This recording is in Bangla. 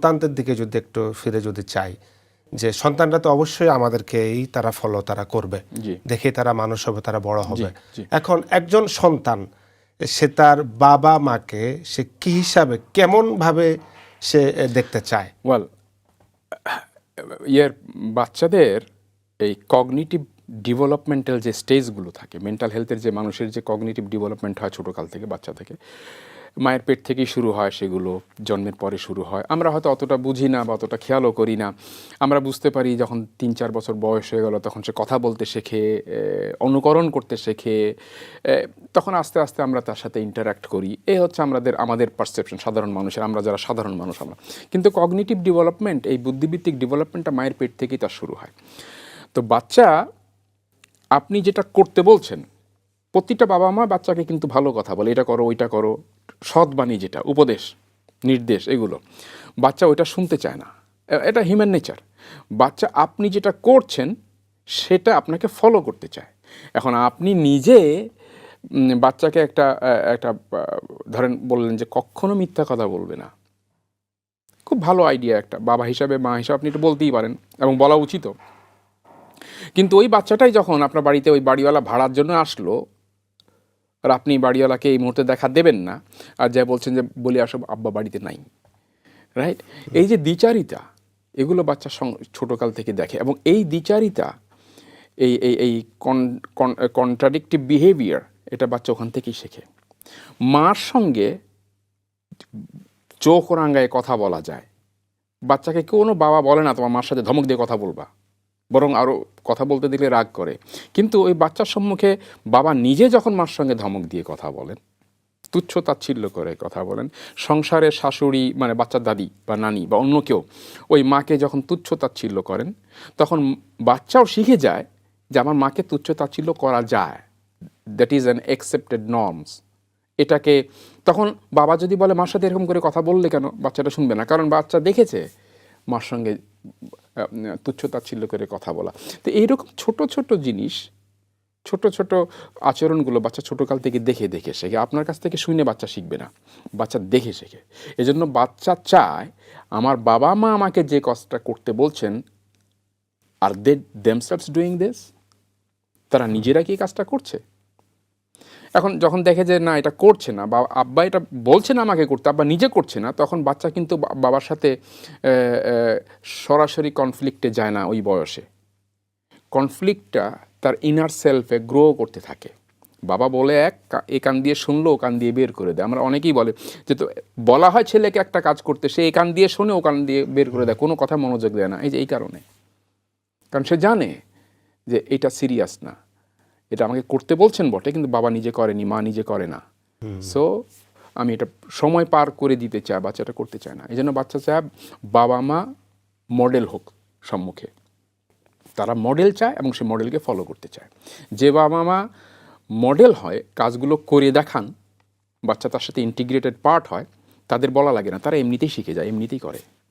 সন্তানদের দিকে যদি একটু ফিরে যদি চাই যে সন্তানরা তো অবশ্যই আমাদেরকেই তারা ফলো তারা করবে। দেখে তারা মানুষ হবে তারা বড় হবে। এখন একজন সন্তান সে তার বাবা মাকে সে কি হিসাবে কেমন ভাবে সে দেখতে চায় ওয়েল ইয়ের বাচ্চাদের এই কগনিটিভ ডেভেলপমেন্টাল যে স্টেজগুলো থাকে মেন্টাল হেলথের যে মানুষের যে কগনিটিভ ডেভেলপমেন্ট হয় ছোটোকাল থেকে বাচ্চা থেকে মায়ের পেট থেকেই শুরু হয় সেগুলো, জন্মের পরে শুরু হয়। আমরা হয়তো অতটা বুঝি না বা অতটা খেয়ালও করি না। আমরা বুঝতে পারি যখন তিন চার বছর বয়স হয়ে গেল, তখন সে কথা বলতে শেখে অনুকরণ করতে শেখে তখন আস্তে আস্তে আমরা তার সাথে ইন্টারাক্ট করি। এ হচ্ছে আমাদের আমাদের পারসেপশন সাধারণ মানুষের, আমরা যারা সাধারণ মানুষ আমরা। কিন্তু কগনিটিভ ডেভেলপমেন্ট এই বুদ্ধিভিত্তিক ডেভেলপমেন্টটা মায়ের পেট থেকেই তার শুরু হয়। তো বাচ্চা, আপনি যেটা করতে বলছেন, প্রতিটা বাবা মা বাচ্চাকে কিন্তু ভালো কথা বলে, এটা করো, ওইটা করো সৎ বাণী যেটা, উপদেশ, নির্দেশ, এগুলো। বাচ্চা ওইটা শুনতে চায় না। এটা হিউম্যান নেচার বাচ্চা আপনি যেটা করছেন, সেটা আপনাকে ফলো করতে চায়। এখন আপনি নিজে বাচ্চাকে একটা একটা ধরেন বললেন যে কখনো মিথ্যা কথা বলবে না। খুব ভালো আইডিয়া একটা। বাবা হিসাবে, মা হিসাবে আপনি এটা বলতেই পারেন এবং বলা উচিতও কিন্তু ওই বাচ্চাটাই যখন আপনার বাড়িতে ওই বাড়িওয়ালা ভাড়ার জন্য আসলো আর আপনি বাড়িওয়ালাকে এই মুহূর্তে দেখা দেবেন না। আর যা বলছেন যে বলি আসো, আব্বা বাড়িতে নাই। রাইট এই যে দ্বিচারিতা, এগুলো বাচ্চা ছোটকাল থেকে দেখে। এবং এই দ্বিচারিতা, এই এই এই কন্ট্রাডিক্টিভ বিহেভিয়ার এটা বাচ্চা ওখান থেকেই শেখে। মার সঙ্গে চোখ রাঙ্গায় কথা বলা যায়। বাচ্চাকে কোনো বাবা বলে না, তোমার মার সাথে ধমক দিয়ে কথা বলবা। বরং আরও কথা বলতে দিলে রাগ করে। কিন্তু ওই বাচ্চার সম্মুখে বাবা নিজে যখন মার সঙ্গে ধমক দিয়ে কথা বলেন, তুচ্ছ তাচ্ছিল্য করে কথা বলেন সংসারের শাশুড়ি মানে বাচ্চার দাদি বা নানি বা অন্য কেউ ওই মাকে যখন তুচ্ছ তাচ্ছিল্য করেন, তখন বাচ্চাও শিখে যায় যে আমার মাকে তুচ্ছ তাচ্ছিল্য করা যায়। That is an accepted norms এটাকে তখন বাবা যদি বলে, মার সাথে এরকম করে কথা বললে কেন? বাচ্চাটা শুনবে না। কারণ বাচ্চা দেখেছে মার সঙ্গে আহ, তুচ্ছ তাচ্ছিল্য করে কথা বলা। তো এইরকম ছোট ছোট জিনিস ছোট ছোট আচরণগুলো বাচ্চা ছোটোকাল থেকে দেখে দেখে শেখে। আপনার কাছ থেকে শুনে বাচ্চা শিখবে না। বাচ্চা দেখে শেখে। এজন্য বাচ্চা চায় আমার বাবা মা আমাকে যে কাজটা করতে বলছেন are they themselves doing this তারা নিজেরা কি কাজটা করছে? এখন যখন দেখে যে না, এটা করছে না, বা আব্বা এটা বলছে না আমাকে করতে, আব্বা নিজে করছে না, তখন বাচ্চা কিন্তু বাবার সাথে সরাসরি কনফ্লিক্টে যায় না ওই বয়সে। কনফ্লিক্টটা তার ইনার সেলফে গ্রো করতে থাকে। বাবা বলে এক এ কান দিয়ে শুনলো, ও কান দিয়ে বের করে দেয়। আমরা অনেকেই বলে যে, তো বলা হয় ছেলেকে একটা কাজ করতে, সে এ কান দিয়ে শোনে, ও কান দিয়ে বের করে দেয়, কোনো কথা মনোযোগ দেয় না। এই যে এই কারণে। কারণ সে জানে যে এটা সিরিয়াস না। এটা আমাকে করতে বলছেন বটে কিন্তু বাবা নিজে করেনি মা নিজে করে না। সো আমি এটা সময় পার করে দিতে চাই বাচ্চাটা করতে চায় না। এই জন্য বাচ্চা চায় বাবা মা মডেল হোক সম্মুখে। তারা মডেল চায় এবং সে মডেলকে ফলো করতে চায়। যে বাবা মা মডেল হয় কাজগুলো করে দেখান বাচ্চা তার সাথে ইন্টিগ্রেটেড পার্ট হয় তাদের বলা লাগে না। তারা এমনিতেই শিখে যায় এমনিতেই করে।